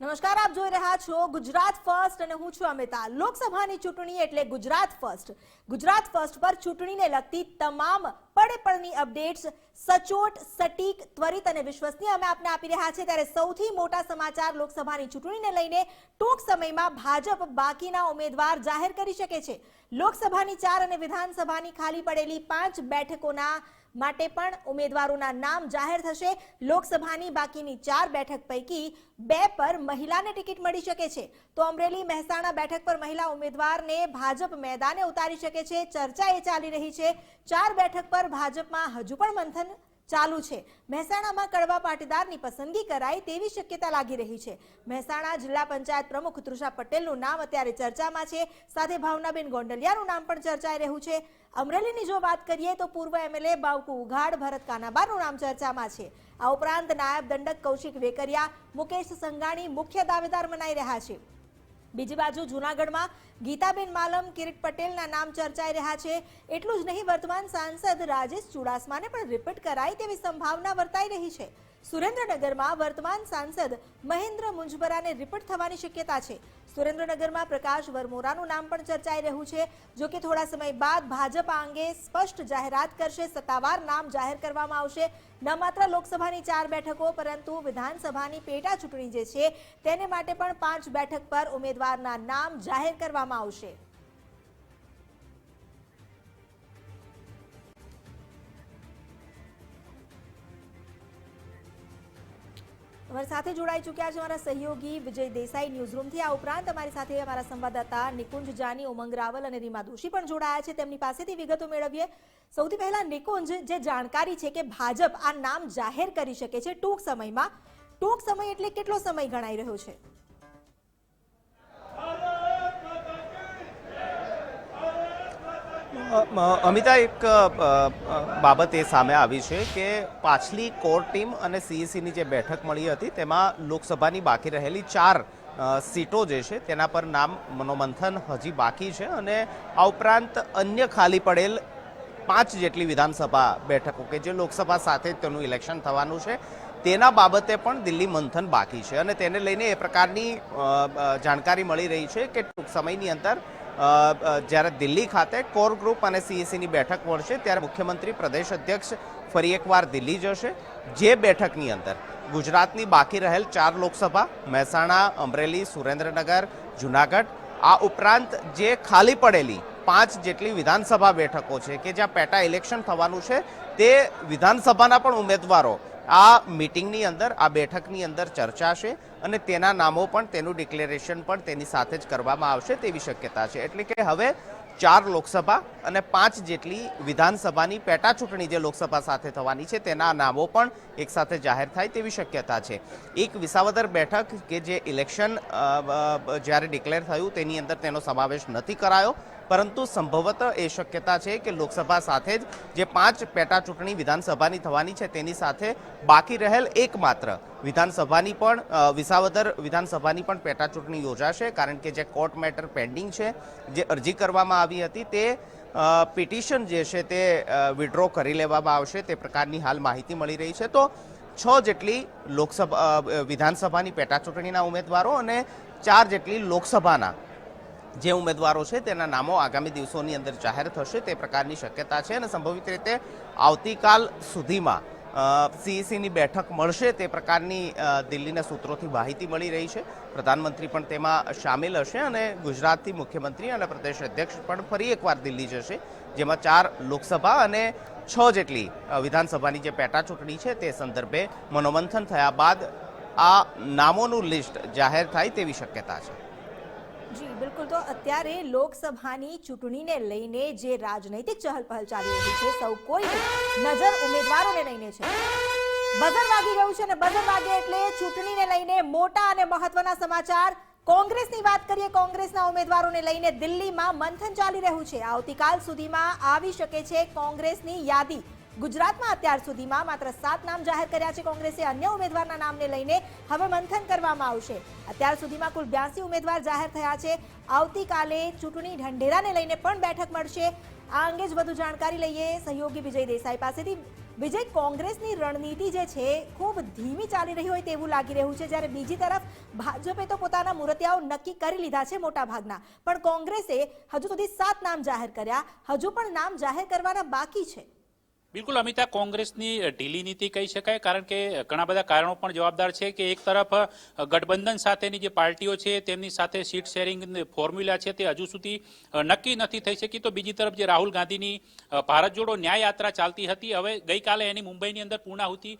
નમસ્કાર, આપ જોઈ રહ્યા છો ગુજરાત ફર્સ્ટ અને હું છું અમિતા. લોકસભાની ચૂંટણી એટલે ગુજરાત ફર્સ્ટ. ગુજરાત ફર્સ્ટ પર ચૂંટણીને લગતી તમામ પડે પડની અપડેટ્સ સચોટ, સટીક, ત્વરિત અને વિશ્વસનીય અમે આપને આપી રહ્યા છે ત્યારે સૌથી મોટા સમાચાર લોકસભાની ચૂંટણીને લઈને ટૂંક સમયમાં ભાજપ બાકીના ઉમેદવાર જાહેર કરી શકે છે. લોકસભાની ચાર અને વિધાનસભાની ખાલી પડેલી પાંચ બેઠકોના માટે પણ ઉમેદવારોના નામ જાહેર થશે. લોકસભાની બાકીની ચાર બેઠક પૈકી બે પર મહિલાને ટિકિટ મળી શકે છે. તો અમરેલી મહેસાણા બેઠક પર મહિલા ઉમેદવારને ભાજપ મેદાને ઉતારી શકે છે. ચર્ચા એ ચાલી રહી છે. ચાર બેઠક પર ભાજપમાં હજુ પણ મંથન ચાલુ છે. મહેસાણામાં કડવા પાટીદારની પસંદગી કરાય તેવી શક્યતા લાગી રહી છે. મહેસાણા જિલ્લા પંચાયત પ્રમુખ તૃષા પટેલનું નામ અત્યારે ચર્ચામાં છે. સાથે ભાવનાબેન ગોંડલિયાનું નામ પણ ચર્ચાઈ રહ્યું છે. અમરેલીની જો વાત કરીએ તો પૂર્વ એમએલએ બાવકુ ઉઘાડ, ભરત કાનાબાનું નામ ચર્ચામાં છે. આ ઉપરાંત નાયબ દંડક કૌશિક વેકરિયા, મુકેશ સંઘાણી મુખ્ય દાવેદાર મનાઈ રહ્યા છે. બીજી બાજુ જૂનાગઢમાં ગીતાબેન માલમ, કિરીટ પટેલના નામ ચર્ચાઈ રહ્યા છે. એટલું જ નહીં, વર્તમાન સાંસદ રાજેશ ચુડાસમાને પણ રિપીટ કરાય તેવી સંભાવના વર્તાઈ રહી છે. સુરેન્દ્રનગરમાં વર્તમાન સાંસદ મહેન્દ્ર મુંજબરાને રિપોર્ટ થવાની શક્યતા છે. સુરેન્દ્રનગરમાં પ્રકાશ વરમોરાનું નામ પણ ચર્ચાઈ રહ્યું છે, જો કે થોડા સમય બાદ ભાજપ અંગે સ્પષ્ટ જાહેરાત કરશે, સત્તાવાર નામ જાહેર કરવામાં આવશે. ન માત્ર લોકસભાની ચાર બેઠકો, પરંતુ વિધાનસભાની પેટા ચૂંટણી જે છે, તેને માટે પણ પાંચ બેઠક પર ઉમેદવારના નામ જાહેર કરવામાં આવશે. અમારી સાથે જોડાઈ ચૂક્યા છે અમારા સહયોગી વિજય દેસાઈ ન્યૂઝરૂમથી આ ઉપરાંત અમારી સાથે અમારા સંવાદદાતા નિકુંજ જાની, ઉમંગ રાવલ અને રીમા દોશી પણ જોડાયા છે. તેમની પાસેથી વિગતો મેળવીએ. સૌથી પહેલા નિકુંજ, જે જાણકારી છે કે ભાજપ આ નામ જાહેર કરી શકે છે ટૂંક સમયમાં. ટૂંક સમય એટલે કેટલો સમય ગણાઈ રહ્યો છે? અમિતા, એક બાબત એ સામે આવી છે કે પાછલી કોર ટીમ અને સીઈસીની જે બેઠક મળી હતી, તેમાં લોકસભાની બાકી રહેલી ચાર સીટો જે છે, તેના પર નામ મનોમંથન હજી બાકી છે અને આ ઉપરાંત અન્ય ખાલી પડેલ પાંચ જેટલી વિધાનસભા બેઠકો કે જે લોકસભા સાથે તેનું ઇલેક્શન થવાનું છે, તેના બાબતે પણ દિલ્હી મંથન બાકી છે અને તેને લઈને એ પ્રકારની જાણકારી મળી રહી છે કે ટૂંક સમયની અંદર જ્યારે દિલ્હી ખાતે કોર ગ્રુપ અને સીએસીની બેઠક મળશે, ત્યારે મુખ્યમંત્રી પ્રદેશ અધ્યક્ષ ફરી એકવાર દિલ્હી જશે. જે બેઠકની અંદર ગુજરાતની બાકી રહેલ ચાર લોકસભા, મહેસાણા, અમરેલી, સુરેન્દ્રનગર, જુનાગઢ, આ ઉપરાંત જે ખાલી પડેલી પાંચ જેટલી વિધાનસભા બેઠકો છે કે જ્યાં પેટા ઇલેક્શન થવાનું છે, તે વિધાનસભાના પણ ઉમેદવારો આ મિટિંગની અંદર, આ બેઠકની અંદર ચર્ચાશે. અને તેના નામો પણ, તેનું ડિક્લેરેશન પણ તેની સાથે જ કરવામાં આવશે તેવી શક્યતા છે. એટલે કે હવે ચાર લોકસભા અને પાંચ જેટલી વિધાનસભાની પેટા ચૂંટણી જે લોકસભા સાથે થવાની છે, તેના નામો પણ એકસાથે જાહેર થાય તેવી શક્યતા છે. એક વિસાવદર બેઠક કે જે ઇલેક્શન જ્યારે ડિક્લેર થયું, તેની અંદર તેનો સમાવેશ નથી કરાયો. પરંતુ સંભવત એ શક્યતા છે કે લોકસભા સાથે જ જે પાંચ પેટા ચૂંટણી વિધાનસભાની થવાની છે તેની સાથે બાકી રહેલ એકમાત્ર વિધાનસભાની પણ વિસાવદર વિધાનસભાની પણ પેટા ચૂંટણી યોજાશે. કારણ કે જે કોર્ટ મેટર પેન્ડિંગ છે, જે અરજી કરવામાં આવી હતી તે પિટિશન જે છે તે વિડ્રો કરી લેવામાં આવશે. તે પ્રકારની હાલ માહિતી મળી રહી છે. તો છ જેટલી લોકસભા વિધાનસભાની પેટા ચૂંટણીના ઉમેદવારો અને ચાર જેટલી લોકસભાના જે ઉમેદવારો છે તેના નામો આગામી દિવસોની અંદર જાહેર થશે તે પ્રકારની શક્યતા છે અને સંભવિત રીતે આવતીકાલ સુધીમાં સીઈસીની બેઠક મળશે તે પ્રકારની દિલ્હીના સૂત્રોથી માહિતી મળી રહી છે. પ્રધાનમંત્રી પણ તેમાં સામેલ હશે અને ગુજરાતથી મુખ્યમંત્રી અને પ્રદેશ અધ્યક્ષ પણ ફરી એકવાર દિલ્હી જશે, જેમાં ચાર લોકસભા અને છ જેટલી વિધાનસભાની જે પેટા ચૂંટણી છે તે સંદર્ભે મનોમંથન થયા બાદ આ નામોનું લિસ્ટ જાહેર થાય તેવી શક્યતા છે. જી, બિલકુલ. તો અત્યારે લોકસભાની ચૂંટણીને લઈને જે રાજનૈતિક ચહલપહલ ચાલી રહી છે, સૌ કોઈ નજર ઉમેદવારોને લઈને છે. બઝર વાગી ગયું છે અને બઝર વાગે એટલે ચૂંટણીને લઈને મોટા અને મહત્વના સમાચાર. કોંગ્રેસની વાત કરીએ, કોંગ્રેસના ઉમેદવારોને લઈને દિલ્હીમાં મંથન ચાલી રહ્યું છે. આવતીકાલ સુધીમાં આવી શકે છે કોંગ્રેસની યાદી. ગુજરાતમાં અત્યાર સુધીમાં માત્ર સાત નામ જાહેર કર્યા છે. કોંગ્રેસે અન્ય ઉમેદવારના નામને લઈને હવે મંથન કરવામાં આવશે. અત્યાર સુધીમાં કુલ બ્યાસી ઉમેદવાર જાહેર થયા છે. આવતીકાલે ચૂંટણી ઢંઢેરાને લઈને પણ બેઠક મળશે. આ અંગે જ વધુ જાણકારી લઈએ સહયોગી વિજય દેસાઈ પાસેથી. વિજય, કોંગ્રેસની રણનીતિ જે છે, ખૂબ ધીમી ચાલી રહી હોય તેવું લાગી રહ્યું છે. જ્યારે બીજી તરફ ભાજપે તો પોતાના મૂર્તિયાઓ નક્કી કરી લીધા છે મોટા ભાગના પણ કોંગ્રેસે હજુ સુધી સાત નામ જાહેર કર્યા. હજુ પણ નામ જાહેર કરવાના બાકી છે. બિલકુલ અમિતા, કોંગ્રેસની ઢીલી નીતિ કહી શકાય, કારણ કે ઘણા બધા કારણો પણ જવાબદાર છે કે એક તરફ ગઠબંધન સાથેની જે પાર્ટીઓ છે, તેમની સાથે સીટ શેરિંગ ફોર્મ્યુલા છે તે હજુ સુધી નક્કી નથી થઈ શકી. તો બીજી તરફ જે રાહુલ ગાંધીની ભારત જોડો ન્યાય યાત્રા ચાલતી હતી, હવે ગઈકાલે એની મુંબઈની અંદર પૂર્ણાહુતિ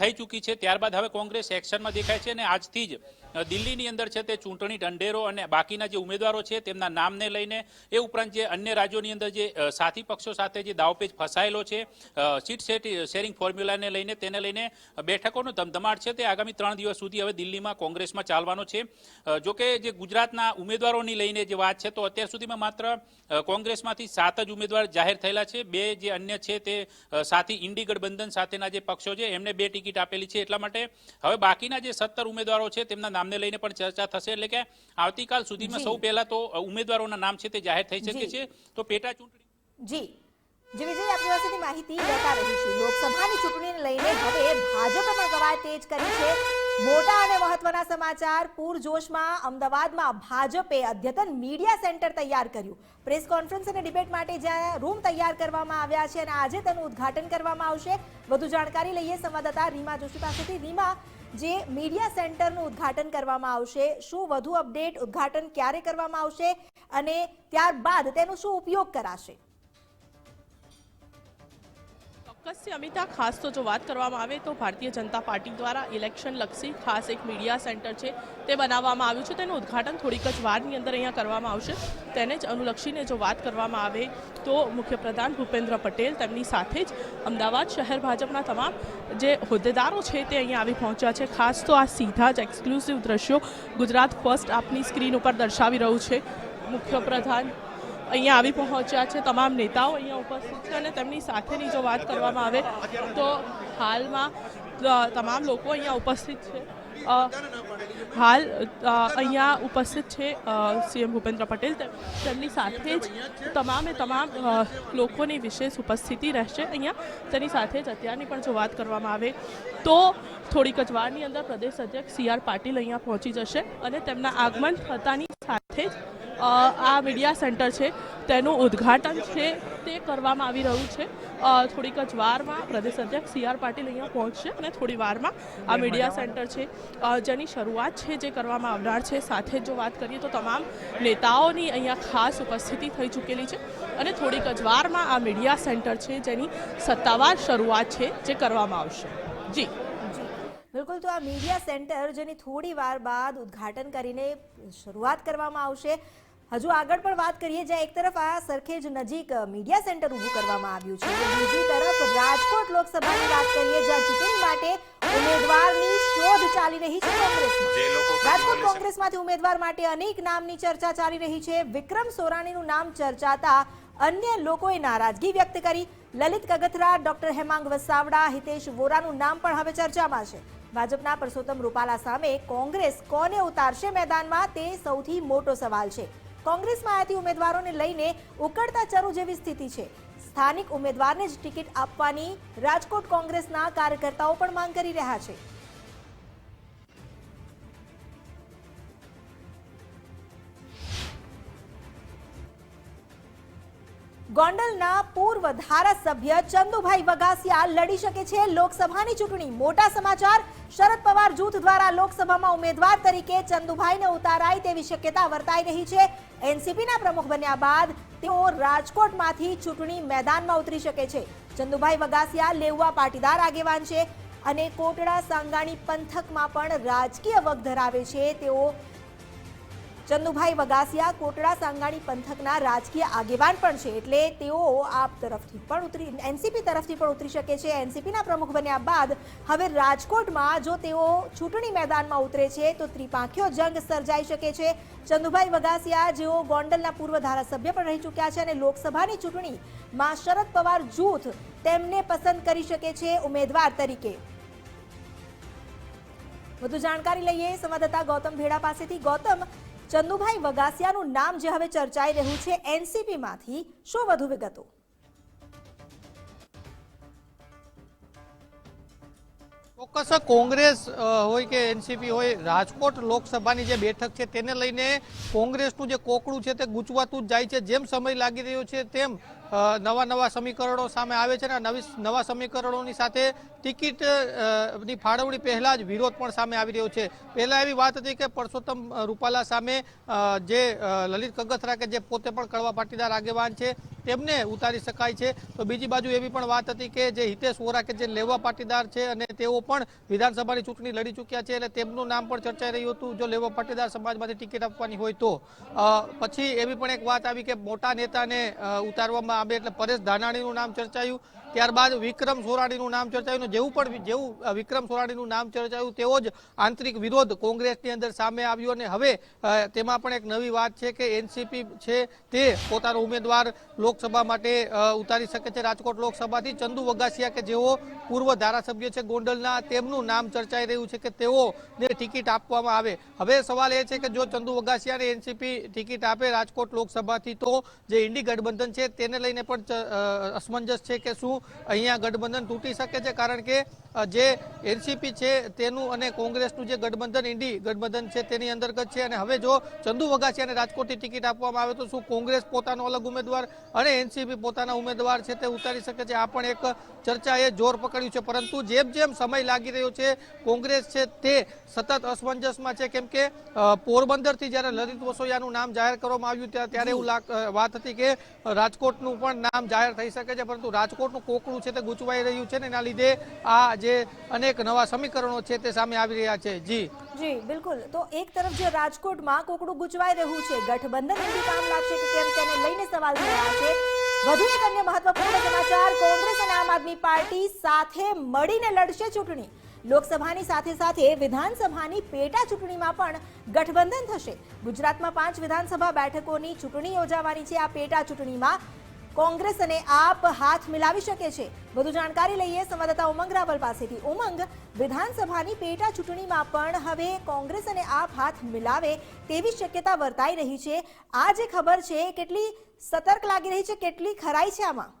થઈ ચૂકી છે. ત્યારબાદ હવે કોંગ્રેસ એક્શનમાં દેખાય છે અને આજથી જ દિલ્હીની અંદર છે તે ચૂંટણી ઢંઢેરો અને બાકીના જે ઉમેદવારો છે તેમના નામને લઈને એ ઉપરાંત જે અન્ય રાજ્યોની અંદર જે સાથી પક્ષો સાથે જે દાવપેચ ફસાયેલો છે સીટ સેટ શેરિંગ ફોર્મ્યુલાને લઈને તેને લઈને બેઠકોનો ધમધમાટ છે તે આગામી ત્રણ દિવસ સુધી હવે દિલ્હીમાં કોંગ્રેસમાં ચાલવાનો છે. જોકે જો કે જે ગુજરાતના ઉમેદવારોની લઈને જે વાત છે તો અત્યાર સુધીમાં માત્ર કોંગ્રેસમાંથી સાત જ ઉમેદવાર જાહેર થયેલા છે. બે જે અન્ય છે તે સાથી ઇન્ડી ગઠબંધન સાથેના જે પક્ષો છે એમને બે ટિકિટ આપેલી છે. એટલા માટે હવે બાકીના જે સત્તર ઉમેદવારો છે તેમના નામને લઈને પણ ચર્ચા થશે. એટલે કે આવતીકાલ સુધીમાં સૌ પહેલા તો ઉમેદવારોના નામ છે તે જાહેર થઈ શકે છે. તો પેટા ચૂંટણી જી. જી વિજય આપણી પાસેથી માહિતી લેતા રહીશું લોકસભાની ચૂંટણીને લઈને હવે ભાજપે પણ કવાયત તેજ કરી છે. મોટા અને મહત્વના સમાચાર, પૂરજોશમાં અમદાવાદમાં ભાજપે અદ્યતન મીડિયા સેન્ટર તૈયાર કર્યું. પ્રેસ કોન્ફરન્સ અને ડિબેટ માટે જ્યાં રૂમ તૈયાર કરવામાં આવ્યા છે અને આજે તેનું ઉદ્ઘાટન કરવામાં આવશે. વધુ જાણકારી લઈએ સંવાદદાતા રીમા જોશી પાસેથી. રીમા, જે મીડિયા સેન્ટરનું ઉદ્ઘાટન કરવામાં આવશે, શું વધુ અપડેટ ઉદ્ઘાટન ક્યારે કરવામાં આવશે અને ત્યારબાદ તેનો શું ઉપયોગ કરાશે? ચોક્કસથી અમિતા, ખાસ તો જો વાત કરવામાં આવે તો ભારતીય જનતા પાર્ટી દ્વારા ઇલેક્શન લક્ષી ખાસ એક મીડિયા સેન્ટર છે, તે બનાવવામાં આવ્યું છે. તેનું ઉદ્ઘાટન થોડીક જ વારની અંદર અહીંયા કરવામાં આવશે. તેને જ અનુલક્ષીને જો વાત કરવામાં આવે તો મુખ્યપ્રધાન ભૂપેન્દ્ર પટેલ તેમની સાથે જ અમદાવાદ શહેર ભાજપના તમામ જે હોદ્દેદારો છે, તે અહીંયા આવી પહોંચ્યા છે. ખાસ તો આ સીધા જ એક્સક્લુઝિવ દ્રશ્યો ગુજરાત ફર્સ્ટ આપની સ્ક્રીન ઉપર દર્શાવી રહ્યું છે. મુખ્યપ્રધાન અહીંયા આવી પહોંચ્યા છે તમામ નેતાઓ અહીંયા ઉપસ્થિત છે અને તેમની સાથેની જો વાત કરવામાં આવે તો હાલમાં તમામ લોકો અહીંયા ઉપસ્થિત છે. હાલ અહીંયા ઉપસ્થિત છે સીએમ ભૂપેન્દ્ર પટેલ. તેમની સાથે જ તમામે તમામ લોકોની વિશેષ ઉપસ્થિતિ રહેશે. અહીંયા તેની સાથે જ અત્યારની પણ જો વાત કરવામાં આવે તો થોડીક જ વારની અંદર પ્રદેશ અધ્યક્ષ સી આર પાટીલ અહીંયા પહોંચી જશે અને તેમના આગમન થતાની સાથે જ આ મીડિયા સેન્ટર છે તેનું ઉદ્ઘાટન છે તે કરવામાં આવી રહ્યું છે. થોડીક જ વારમાં પ્રદેશ અધ્યક્ષ સી આર પાટીલ અહીંયા પહોંચશે અને થોડી વારમાં આ મીડિયા સેન્ટર છે. જેની શરૂઆત છે જે કરવામાં આવનાર છે સાથે જ જો વાત કરીએ તો તમામ નેતાઓની અહીંયા ખાસ ઉપસ્થિતિ થઈ ચૂકેલી છે. અને થોડીક જ વારમાં આ મીડિયા સેન્ટર છે જેની સત્તાવાર શરૂઆત છે જે કરવામાં આવશે. જી. જી. બિલકુલ તો આ મીડિયા સેન્ટર જેની થોડી વાર બાદ ઉદ્ઘાટન કરીને શરૂઆત કરવામાં આવશે હજુ આગળ પણ વાત કરીએ જ્યાં એક તરફ આ સરખેજ નજીક મીડિયા સેન્ટર ઊભું કરવામાં આવ્યું છે. બીજી તરફ રાજકોટ લોકસભાની વાત કરીએ જ્યાં ચૂંટણી માટે ઉમેદવારની શોધ ચાલી રહી છે કોંગ્રેસમાં. રાજકોટ કોંગ્રેસમાંથી ઉમેદવાર માટે અનેક નામની ચર્ચા ચાલી રહી છે. વિક્રમ સોરાણીનું નામ ચર્ચાતા અન્ય લોકોએ નારાજગી વ્યક્ત કરી. લલિત કગથરા ડોક્ટર હેમાંગ વસાવડા હિતેશ વોરાનું નામ પણ હવે ચર્ચામાં છે. ભાજપના પરસોત્તમ રૂપાલા સામે કોંગ્રેસ કોને ઉતારશે મેદાનમાં તે સૌથી મોટો સવાલ છે. કોંગ્રેસમાં આયાતી ઉમેદવારોને લઈને ઉકળતા ચરુ જેવી સ્થિતિ છે. સ્થાનિક ઉમેદવારને જ ટિકિટ આપવાની રાજકોટ કોંગ્રેસના કાર્યકર્તાઓ પણ માંગ કરી રહ્યા છે. ગોંડલના પૂર્વ ધારાસભ્ય ચંદુભાઈ વગાસિયા લડી શકે છે લોકસભાની ચૂંટણી. મોટા સમાચાર, શરદ પવાર જૂથ દ્વારા લોકસભામાં ઉમેદવાર તરીકે ચંદુભાઈને ઉતારાય તેવી શક્યતા વર્તાઈ રહી છે. એનસીપીના પ્રમુખ બન્યા બાદ તેઓ રાજકોટમાંથી ચૂંટણી મેદાનમાં ઉતરી શકે છે. ચંદુભાઈ વગાસિયા લેઉવા પાટીદાર આગેવાન છે અને કોટડા સાંગાણી પંથકમાં પણ રાજકીય વગ ધરાવે છે. તેઓ ચંદુભાઈ વગાસિયા કોટડા સાંગાણી પંથકના રાજકીય આગેવાન પણ છે, એટલે તેઓ આપ તરફથી પણ ઉતરી, એનસીપી તરફથી પણ ઉતરી શકે છે. એનસીપીના પ્રમુખ બન્યા બાદ હવે રાજકોટમાં જો તેઓ ચૂંટણી મેદાનમાં ઉતરે છે, તો ત્રિપાંખ્યો જંગ સર્જાઈ શકે છે. ચંદુભાઈ વગાસિયા જેઓ ગોંડલના પૂર્વ ધારાસભ્ય પણ રહી ચૂક્યા છે અને લોકસભાની ચૂંટણીમાં શરદ પવાર જૂથ તેમને પસંદ કરી શકે છે ઉમેદવાર તરીકે. વધુ જાણકારી લઈએ સંવાદદાતા ગૌતમ ભેડા પાસેથી. ગૌતમ ચંદુભાઈ વગાસિયાનું નામ જે હવે ચર્ચાઈ રહ્યું છે એનસીપીમાંથી. શું વધુ વિગતો? ચોક્કસ કોંગ્રેસ હોય કે એનસીપી હોય, રાજકોટ લોકસભાની જે બેઠક છે તેને લઈને કોંગ્રેસનું જે કોકડું છે તે ગૂંચવાતું જ જાય છે. જેમ સમય લાગી રહ્યો છે તેમ નવા નવા સમીકરણો સામે આવે છે અને નવી નવા સમીકરણોની સાથે ટિકિટની ફાળવણી પહેલાં જ વિરોધ પણ સામે આવી રહ્યો છે. પહેલાં એવી વાત હતી કે પરસોત્તમ રૂપાલા સામે જે લલિત કગથરા કે જે પોતે પણ કડવા પાટીદાર આગેવાન છે, તેમને ઉતારી શકાય છે. તો બીજી બાજુ એવી પણ વાત હતી કે જે હિતેશ વોરા કે જે લેવા પાટીદાર છે અને તેઓ પણ વિધાનસભાની ચૂંટણી લડી ચૂક્યા છે એટલે તેમનું નામ પણ ચર્ચાઈ રહ્યું હતું. જો લેવા પાટીદાર સમાજમાંથી ટિકિટ આપવાની હોય તો. પછી એવી પણ એક વાત આવી કે મોટા નેતાને ઉતારવામાં આવે એટલે પરેશ ધાનાણીનું નામ ચર્ચાયું. ત્યારબાદ વિક્રમ સોરાણીનું નામ ચર્ચાયું જેવું પણ જેવું વિક્રમ સોરાણીનું નામ ચર્ચાયું તેવો જ આંતરિક વિરોધ કોંગ્રેસની અંદર સામે આવ્યો અને હવે તેમાં પણ એક નવી વાત છે કે એનસીપી છે તે પોતાનો ઉમેદવાર લોકસભા માટે ઉતારી શકે છે રાજકોટ લોકસભાથી. ચંદુ વગાસિયા કે જેઓ પૂર્વ ધારાસભ્ય છે ગોંડલના, તેમનું નામ ચર્ચાઈ રહ્યું છે કે તેઓને ટિકિટ આપવામાં આવે. હવે સવાલ એ છે કે જો ચંદુ વગાસિયાને એનસીપી ટિકિટ આપે રાજકોટ લોકસભાથી, તો જે ઇન્ડી ગઠબંધન છે તેને લઈને પણ અસમંજસ છે કે શું? અહીંયા ગઠબંધન તૂટી શકે છે કારણ કે જે એનસીપી છે તેનું અને કોંગ્રેસનું જે ગઠબંધન ઇન્ડી ગઠબંધન છે તેની અંતર્ગત છે. અને હવે જો ચંદુ વગાસિયાને રાજકોટથી ટિકિટ આપવામાં આવે તો શું કોંગ્રેસ પોતાનો અલગ ઉમેદવાર અને એનસીપી પોતાના ઉમેદવાર છે તે ઉતારી શકે છે? આ પણ એક ચર્ચાએ જોર પકડ્યું છે. પરંતુ જેમ જેમ સમય લાગી રહ્યો છે કોંગ્રેસ છે તે સતત અસમંજસમાં છે. કેમ કે પોરબંદરથી જ્યારે લલિત વસોયાનું નામ જાહેર કરવામાં આવ્યું ત્યાં ત્યારે એવું વાત હતી કે રાજકોટનું પણ નામ જાહેર થઈ શકે છે. પરંતુ રાજકોટનું કોકડું છે તે ગૂંચવાઈ રહ્યું છે ને એના લીધે આ જે અનેક નવા સમીકરણો છે તે સામે આવી રહ્યા છે. જી. જી, બિલકુલ. તો એક તરફ જે રાજકોટમાં કોકડું ગુચવાઈ રહ્યું છે, ગઠબંધન એમની કામ લાગશે કે કેમ તેને લઈને સવાલ થયા છે. વધુ એક અન્ય મહત્વપૂર્ણ સમાચાર, કોંગ્રેસ અને આમ આદમી પાર્ટી સાથે મળીને લડશે ચૂંટણી. લોકસભાની સાથે સાથે વિધાનસભાની પેટા ચૂંટણીમાં પણ ગઠબંધન થશે. ગુજરાતમાં પાંચ વિધાનસભા બેઠકોની ચૂંટણી યોજાવાની છે. આ પેટા ચૂંટણીમાં કોંગ્રેસ અને આપ હાથ મિલાવી શકે છે. વધુ જાણકારી લઈએ સંવાદદાતા ઉમંગ રાવલ પાસેથી. ઉમંગ, વિધાનસભાની પેટા ચૂંટણીમાં પણ હવે કોંગ્રેસ અને આપ હાથ મિલાવે તેવી શક્યતા વર્તાઈ રહી છે. આ જે ખબર છે, કેટલી સતર્ક લાગી રહી છે, કેટલી ખરાઈ છે આમાં?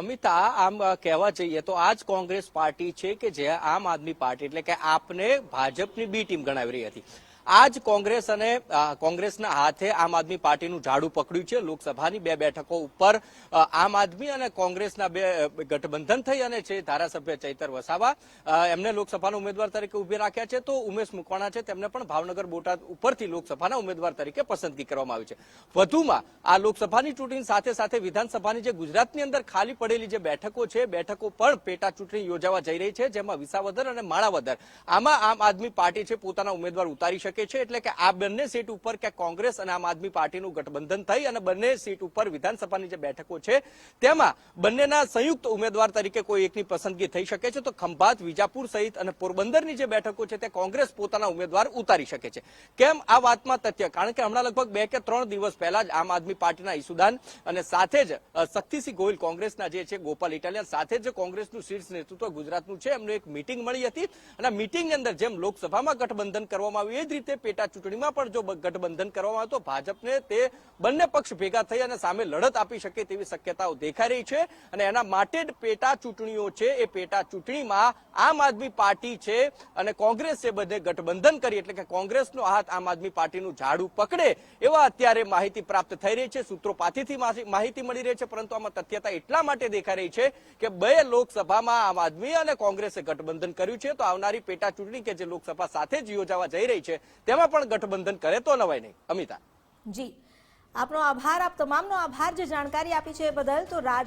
અમિતા આમ કહેવા જઈએ તો આ જ કોંગ્રેસ પાર્ટી છે કે જે આમ આદમી પાર્ટી, એટલે કે આપને ભાજપની બી ટીમ ગણાવી રહી હતી. આ જ કોંગ્રેસ અને કોંગ્રેસના હાથે આમ આદમી પાર્ટીનું ઝાડુ પકડ્યું છે. લોકસભાની બે બેઠકો ઉપર આમ આદમી અને કોંગ્રેસના બે ગઠબંધન થઈ અને છે ધારાસભ્ય ચૈતર વસાવા. એમને લોકસભાના ઉમેદવાર તરીકે ઊભી રાખ્યા છે. તો ઉમેશ મુકવાણા છે, તેમને પણ ભાવનગર બોટાદ ઉપરથી લોકસભાના ઉમેદવાર તરીકે પસંદગી કરવામાં આવી છે. વધુમાં, આ લોકસભાની ચૂંટણી સાથે સાથે વિધાનસભાની જે ગુજરાતની અંદર ખાલી પડેલી જે બેઠકો છે, બેઠકો પણ પેટા ચૂંટણી યોજાવા જઈ રહી છે, જેમાં વિસાવદર અને માણાવદર. આમાં આમ આદમી પાર્ટી છે, પોતાના ઉમેદવાર ઉતારી શકે છે એટલે કે આ બંને સીટ ઉપર કે કોંગ્રેસ અને આમ આદમી પાર્ટીનું ગઠબંધન થઈ અને બંને સીટ ઉપર વિધાનસભાની જે બેઠકો છે, તેમાં બંનેના સંયુક્ત ઉમેદવાર તરીકે કોઈ એકની પસંદગી થઈ શકે છે. તો ખંભાત, વિજાપુર સહિત અને પોરબંદરની જે બેઠકો છે તે કોંગ્રેસ પોતાના ઉમેદવાર ઉતારી શકે છે. કેમ આ વાતમાં તથ્ય? કારણ કે હમણાં લગભગ બે કે ત્રણ દિવસ પહેલા જ આમ આદમી પાર્ટીના ઈસુદાન અને સાથે જ શક્તિસિંહ ગોહિલ કોંગ્રેસના જે છે ગોપાલ ઇટાલિયન સાથે જ કોંગ્રેસનું શીર્ષ નેતૃત્વ ગુજરાતનું છે. એમનું એક મીટિંગ મળી હતી અને મીટિંગની અંદર જેમ લોકસભામાં ગઠબંધન કરવામાં આવ્યું, એ જ રીતે પેટા ચૂંટણીમાં પણ જો ગઠબંધન કરવામાં આવે તો ભાજપને તે બંને પક્ષ ભેગા થઈ અને સામે લડત આપી શકે તેવી શક્યતાઓ દેખાઈ રહી છે. અને એના માટે જ પેટા ચૂંટણીઓ છે એ પેટા ચૂંટણીમાં આમ આદમી પાર્ટી છે અને કોંગ્રેસ બધે ગઠબંધન કરી એટલે કે કોંગ્રેસનો હાથ આમ આદમી પાર્ટીનું ઝાડુ પકડે એવા અત્યારે માહિતી પ્રાપ્ત થઈ રહી છે. સૂત્રો પાસેથી માહિતી મળી રહી છે, પરંતુ આમાં તથ્યતા એટલા માટે દેખાઈ રહી છે કે બે લોકસભામાં આમ આદમી અને કોંગ્રેસે ગઠબંધન કર્યું છે. તો આવનારી પેટા ચૂંટણી કે જે લોકસભા સાથે જ યોજાવા જઈ રહી છે તેમાં પણ ગઠબંધન કરે તો નવાય નહીં. અમિતા. જી. આપનો આભાર, આપ તમામનો આભાર. જે જાણકારી આપી છે એ બદલ તો રાજ